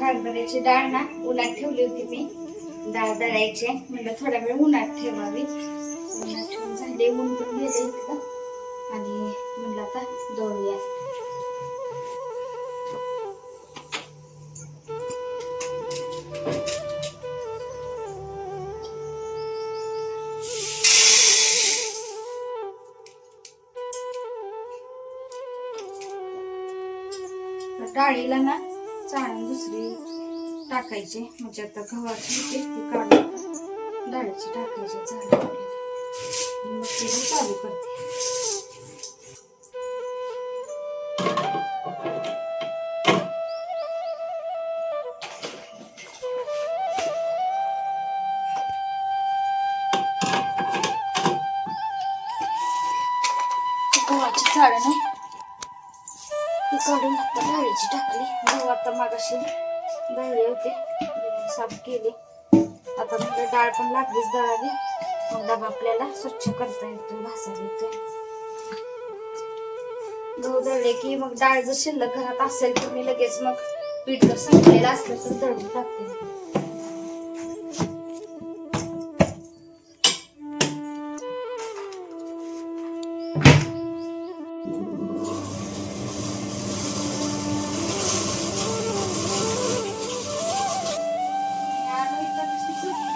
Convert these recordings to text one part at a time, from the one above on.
हरभऱ्याची डाळ ना उन्हात ठेवली होती मी. डाळ दळायची म्हणलं थोडा वेळ उन्हात ठेवावी. उन्हात ठेवून झाले ऊन पण गेले इथलं आणि म्हणलं आता दळूया. डाळीला ना दुसरी टाकायची. म्हणजे आता गव्हाची काढून डाळीची टाकायची. चाळून मग तिला चालू करते. साफ केली. आता म्हणजे डाळ पण लागलीच दळावी मग डबा आपल्याला स्वच्छ करता येतो घासायला येतो गहू दळले की मग डाळ जर शिल्लक घरात असेल तर मी लगेच मग पीठ जर संपलेलं असलं तर दळून टाकते.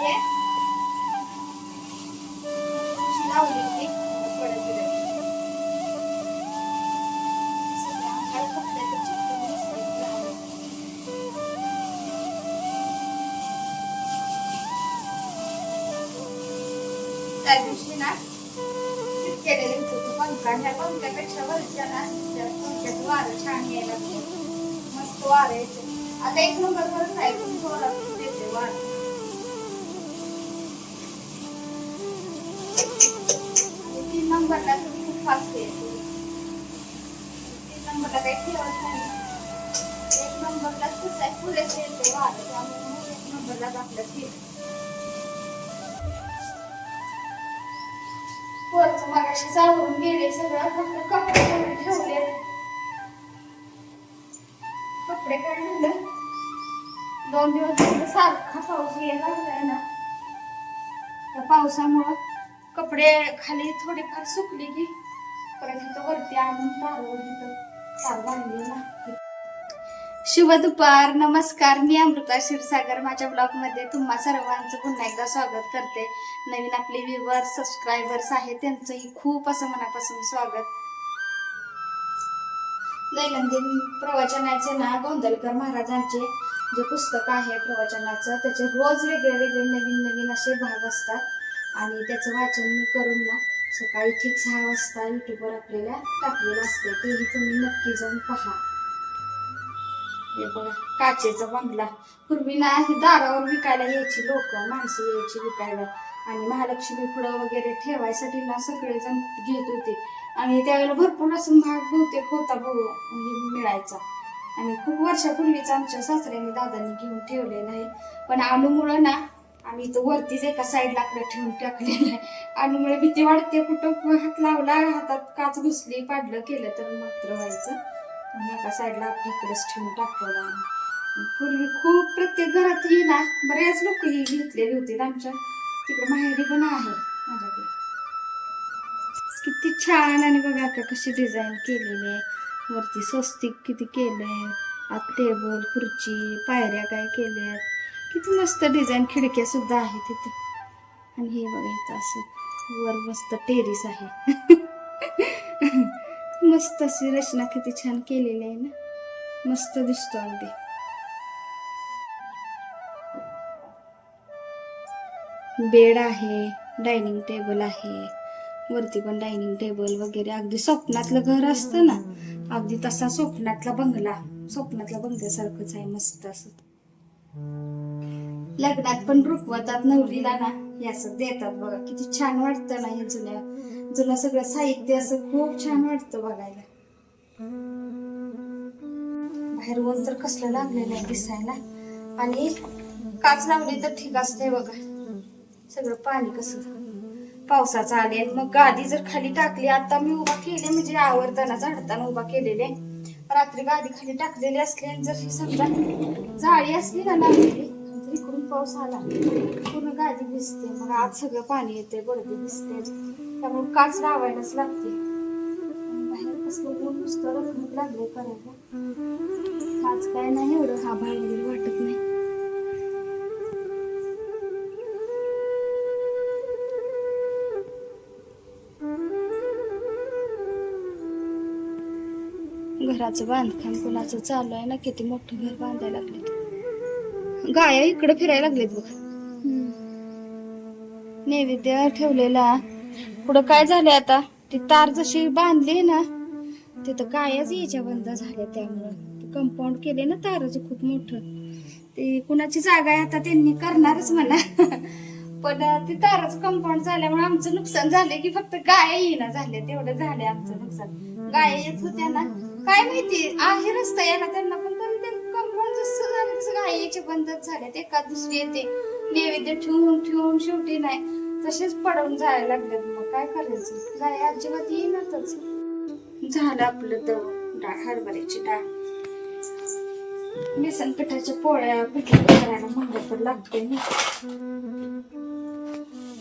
ती लावली. त्या दिवशी ना केलेले पंखा ह्या पंख्यापेक्षा वरच्या ना त्या वारं छान यायला मस्त वारं येते आता एक नंबर करून नाही नंबरला तुम्ही खूप फास्ट येते तीन नंबरला काही ठेवत नाही. एक नंबरला कसं आहे पुरेसे येते वारं त्यामुळे मग एक नंबरला आपलं ठीक वरचं मगाशी चालवून गेले सगळं. फक्त कपडे तेवढे ठेवले. कपडे काय झालं दोन दिवस सारखा पाऊस यायला लागलाय ना. त्या पावसामुळं कपडे खाली थोडेफार सुकले की परत इथं वरती आणून तारवर इथं तार शुभ दुपार. नमस्कार. मी अमृता क्षीरसागर. माझ्या ब्लॉगमध्ये तुम्हा सर्वांचं पुन्हा एकदा स्वागत करते. नवीन आपले व्ह्युअर सबस्क्रायबर्स आहेत त्यांचंही खूप असं मनापासून स्वागत. दैनंदिन प्रवचनाचे ना गोंदलकर महाराजांचे जे पुस्तक आहे प्रवचनाचं त्याचे रोज वेगळे वेगळे नवीन नवीन असे भाग असतात. आणि त्याचं वाचन मी करून ना सकाळी ठीक सहा वाजता युट्यूबवर आपल्याला टाकलेलं असते तेही तुम्ही नक्की जाऊन पहा. हे बघा काचेचा बंगला. पूर्वी ना हे दारावर विकायला यायची लोक माणसं यायची विकायला. आणि महालक्ष्मी फुलं वगैरे ठेवायसाठी ना सगळेजण घेत होते. आणि त्यावेळेला भरपूर असं महाग बहुतेक होता बघू म्हणजे मिळायचा. आणि खूप वर्षापूर्वीच आमच्या सासऱ्याने दादांनी घेऊन ठेवलेला आहे. पण अणूमुळं ना आम्ही इथं वरतीच एका साईडला आपलं ठेवून टाकलेलं आहे. अणूमुळे भीती वाटते कुठं हात लावला हातात काच घुसली पाडलं केलं तर मात्र व्हायचं. आणि एका साईडला आपल्या इकडेच ठेवून टाकलेलं आहे. पूर्वी खूप प्रत्येक घरात ही ना बऱ्याच लोक ही घेतलेली होती आमच्या. तिकडे माहेरी पण आहे माझ्याकडे. किती छान आणि बघा आता कशी डिझाईन केलेली आहे. वरती स्वस्तिक किती केलंय. आत टेबल खुर्ची पायऱ्या काय केल्यात. किती मस्त डिझाईन खिडक्या सुद्धा आहेत तिथं आणि हे बघा इथं असं वर मस्त टेरिस आहे. मस्त अशी रचना किती छान केलेली आहे ना. मस्त दिसतो अगदी. बेड आहे डायनिंग टेबल आहे. वरती पण डायनिंग टेबल वगैरे. अगदी स्वप्नातलं घर असतं ना. अगदी तसा स्वप्नातला बंगला. स्वप्नातल्या बंगल्यासारखंच आहे मस्त असं. लग्नात पण रुखवतात नवरीला ना हे असं देतात बघा किती छान वाटतं ना हे जुन्या जुनं सगळं साहित्य असं खूप छान वाटतं बघायला. बाहेर ऊन तर कसलं लागलेलं आहे दिसायला. आणि काच लावली तर ठीक असते बघा. सगळं पाणी कसं. पावसाचं आले आणि मग गादी जर खाली टाकली आता मी उभा केले म्हणजे आवरताना झाडताना उभा केलेले. रात्री गादी खाली टाकलेली असली आणि जर ही समजा जाळी असली ना लावलेली पाऊस आला. पूर्ण गादी भिजते. मग आज सगळं पाणी येते बडदी भिजते त्यामुळे काच लावायलाच लागते. बाहेर कसलं ऊन नुसतं रखडत लागले करायला आज काय नाही एवढं. हा बाहेर वगैरे वाटत नाही. घराचं बांधकाम कुणाचं चालू आहे ना? किती मोठं घर बांधायला लागले गाया इकडे फिरायला लागलेत बघ. नैवेद्य ठेवलेला. पुढं काय झालंय आता? ती तार जशी बांधली ना तिथं गायाच यायच्या बंद झाल्या त्यामुळं. कंपाऊंड केले ना ताराच खूप मोठं. ते कुणाची जागा आहे आता त्यांनी करणारच म्हणा. पण ते ताराचं कंपाऊंड झाल्यामुळे आमचं नुकसान झालं की फक्त गाया येईना झाले तेवढं झाले आमचं नुकसान. गाया येत होत्या ना. काय माहिती? आहे रस्ता यायला त्यांना आईचे बंदच झाले एका दुसरी येते नैवेद्य ठेवून ठेवून शेवटी नाही. तसेच पडून जायला लागलेत मग. काय करायचं? गाय अजिबात येईनातच झालं आपलं दळून डाळ हरभऱ्याची डाळ. बेसन पिठाच्या पोळ्या पिठलं करायला म्हणलं तर लागते ना.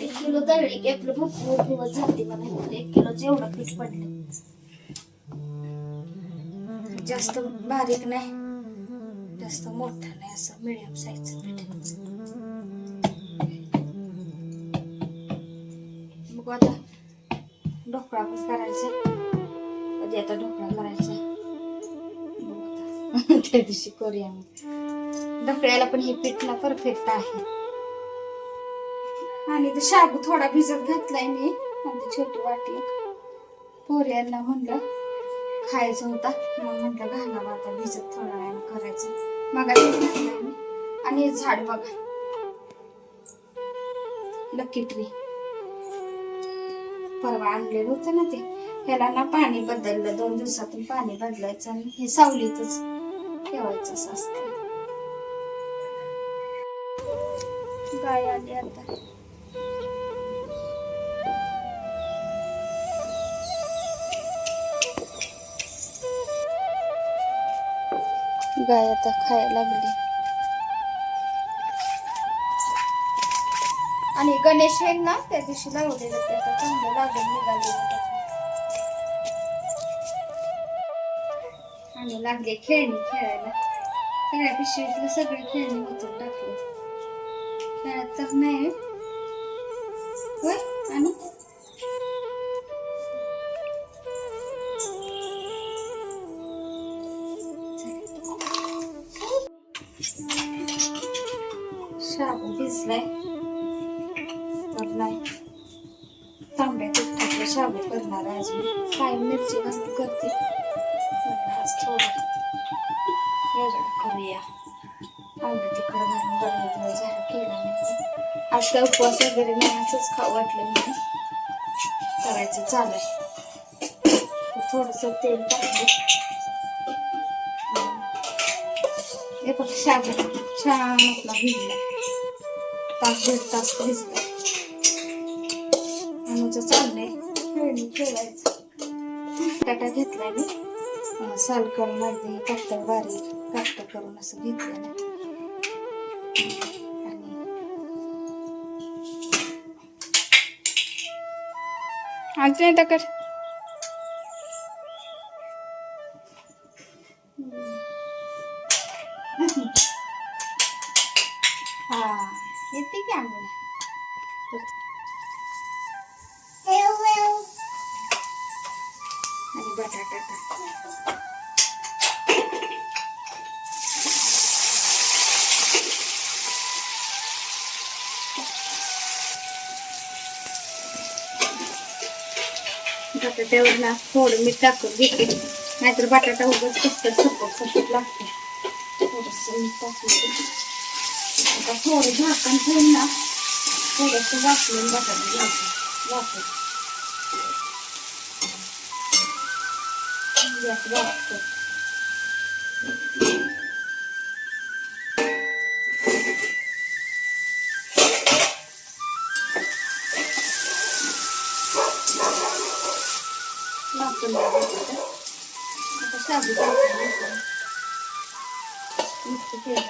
एक किलो दळली की आपलं भरपूर दिवस झाले मला एक किलो एवढं पीठ पडले. जास्त बारीक नाही. जास्त मोठा नाही असं मिडियम साईजचं मग आता ढोकळा पण करायचा कधी आता ढोकळा करायचा त्या दिवशी करूया मग ढोकळ्याला पण हे पीठला परफेक्ट आहे. आणि ते शाबू थोडा भिजत घातलाय मी. आणि छोटी वाटी पोऱ्यांना म्हणलं. खायचं होता. मग म्हटलं घालावं आता भिजत थोडा वेळ करायचं. मग आणि हे झाड बघा. लकी ट्री परवा आणलेलं होतं ना ते. ह्याला ना पाणी बदललं. दोन दिवसातून पाणी बदलायचं आणि हे सावलीतच ठेवायचं असं असतं. गाय आली आता. गाय आता खायला लागली. आणि गणेश हे ना त्या दिवशी लावलेलं ते आता चांगलं लागून निघाले आणि लागले खेळणी खेळायला. सगळ्या पिशवीतलं सगळे खेळणी उचलून टाकले. खेळत तर नाही. होय नाही खाऊ वाटलं म्हणून. करायचं चालू थोडस तेल टाकलं हे फक्त शाबू छान आपला भिजला. तास दीड तास भिजला. आमचं चाललंय. खेळणी खेळायचं. बटाटा घेतलाय मी. अं, साल करून कापड बारीक कापड करून असं घेतलेलं. आज नाही तर येते की आम्हाला? आणि बटाटा टाक. बटाट्यावर ना थोडं मीठ टाकून घेते. नाहीतर बटाटा उगाच कसं सपोर्ट सपोर्ट लागते. थोडंसं मीठ टाकून आता थोडं झाकण ठेवून ना थोडंसं वापरून बटाटा घालते. वापर गॅस वापरतो वापरून मिक्स केलं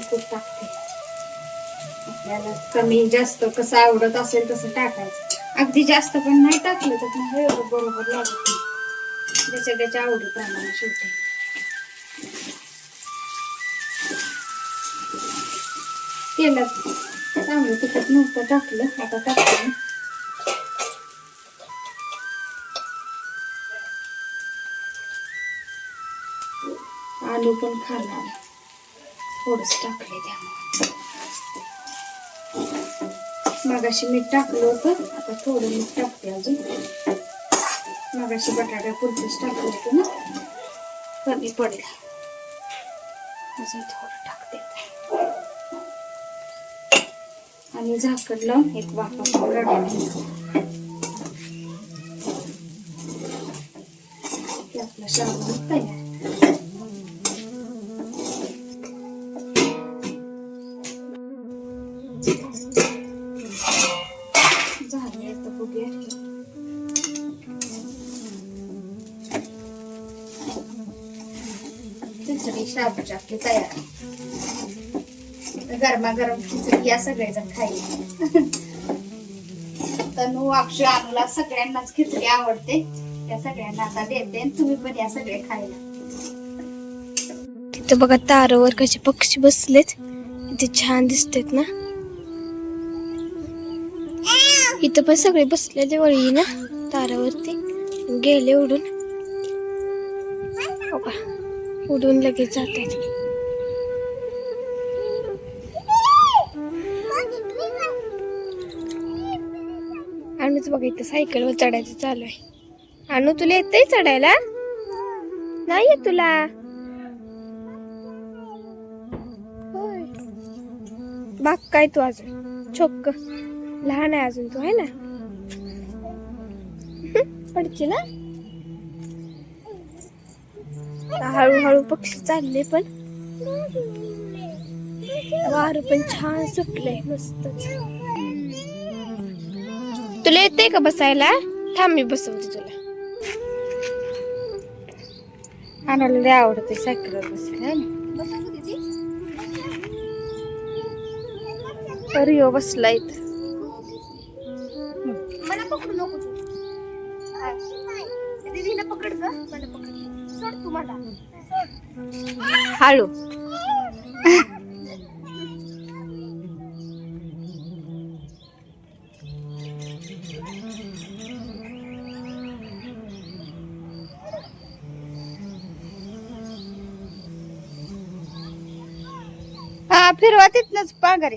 कूट टाकते. आपल्याला कमी जास्त कसं आवडत असेल तसं टाकायचं. अगदी जास्त पण नाही टाकलं तर बरोबर लागत नाही. ज्याच्या त्याच्या आवडीप्रमाणे शिवते. तेलात चांगलं तिखट नव्हतं टाकलं. आता टाकलं आलू पण खाणार. थोडस टाकले त्यामुळे. मगाशी मीठ टाकलं होतं. आता थोडं मीठ टाकते अजून. मगाशी बटाटा पुरतच टाकली होती ना? कमी पडला अजून थोडं टाकते. आणि झाकण लावून एक वाफा पण काढून घ्यायचा. तयार. खिचडी शाबूची आपली तयार. गरमागरम खिचडी या सगळेजण खाईल. तनू अक्षय अनुला सगळ्यांनाच खिचडी आवडते. त्या सगळ्यांना आता देते तुम्ही पण या सगळे खायला. तिथं बघा तारावर कसे पक्षी बसलेत. ते छान दिसतात ना. इथं पण सगळे बसलेले वळी ना तारावरती. गेले उडून. उडून लगेच जातात. आणूच बघा इथं सायकलवर चढायचं चालू आहे. आणू तुला येतंय चढायला? नाही येत तुला. बाग काय तू अजून? छोक लहान आहे अजून तू आहे ना? पडची ना हळूहळू पक्षी चालले पण वार पण छान सुटले मस्तच. तुला येते का बसायला? थांब मी बसवते तुला. आणायला लय आवडते सायकलवर बसायला है सोड तू मला सोड हळू. हा फिरवा तिथनच पागारे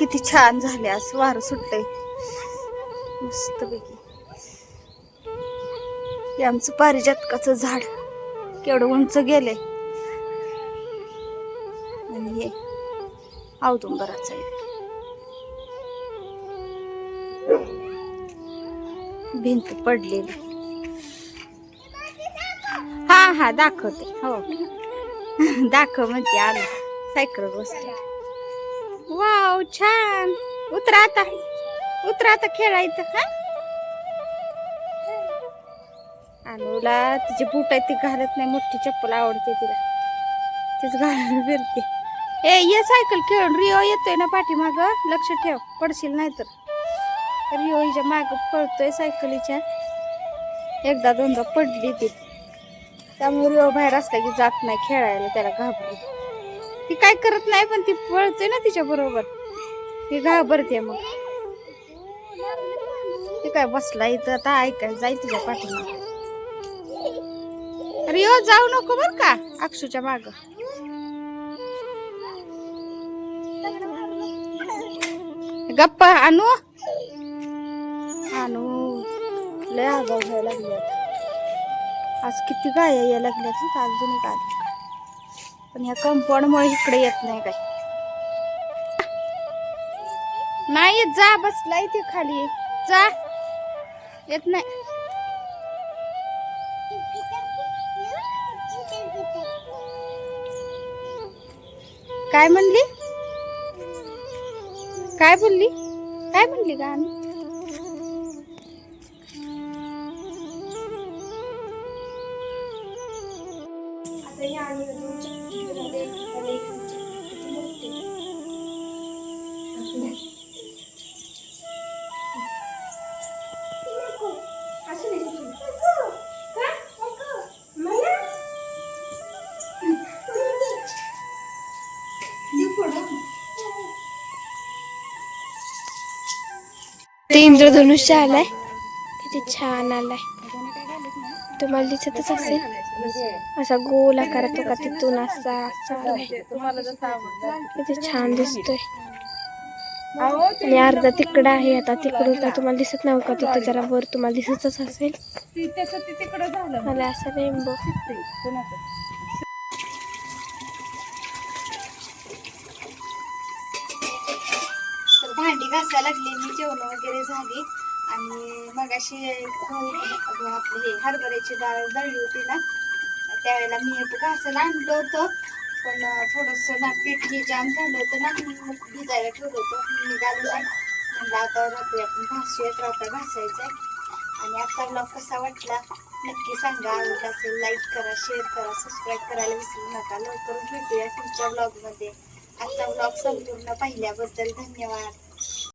किती छान झाले आज वार सुटलंय मस्त पैकी हे आमचं पारिजातकाचं झाड. केवढं उंच गेले आणि हे औदुंबराचं आहे. भिंत पडलेली. हा हा दाखवते. हो. दाखव म्हणते आलं सायकल बसते वाव छान. उतरा आता. उतरा आता खेळायचं का अनुला तिचे बूट आहेत ती घालत नाही. मोठी चप्पल आवडते तिला. तीच घालून फिरते. ए ये सायकल खेळून. रिओ येतोय ना पाठीमाग. लक्ष ठेव. पडशील नाही तर रिओ हिच्या माग पळतोय सायकलीच्या. एकदा दोनदा पडली ती. त्यामुळे रिओ बाहेर असला की जात नाही खेळायला. त्याला घाबरून. ती काय करत नाही पण ती पळते ना तिच्या बरोबर. ती घाबरते मग. ती काय बसला इथं आता ऐकाय जाई तुझ्या पाठीला अरे हो जाऊ नको बर का अक्षूच्या माग. गप्पा आणू? आणू. लय आगाव घ्यायला लागली आज किती गाय यायला लागल्यात ना अजून काय पण ह्या कंपाऊंडमुळे इकडे येत नाही काय नाही येत जा बसलाय ते खाली. जा. येत नाही. काय म्हणली? काय बोलली? काय म्हणली का ते इंद्रधनुष्य आलाय. किती छान आलाय. तुम्हाला दिसतच असेल. असा गोल आकारात तो का तिथून असा किती छान दिसतोय. आणि अर्धा तिकडं आहे आता तिकडून काय तुम्हाला दिसत नाही का? तिथं जरा वर तुम्हाला दिसतच असेल. मला असं रेनबो तर भांडी घासायला लागली मी जेवण वगैरे झाली. आणि मग अशी आपली हे हरभऱ्याची डाळ दळली होती ना त्यावेळेला मी हे घासायला आणलं होतं. पण थोडंसं ना पीठ हे जाम झालं होतं ना मग भिजायला ठेवलं होतं. मी निघालो म्हणलं आता रात्री आपण घासूयात रात्र घासायचं आणि आजचा ब्लॉग कसा वाटला? नक्की सांगा. आवडला असेल लाईक करा शेअर करा सबस्क्राईब करायला विसरू नका. लवकरच भेटूया तुमच्या ब्लॉगमध्ये आजचा ब्लॉग संपूर्ण पाहिल्याबद्दल धन्यवाद.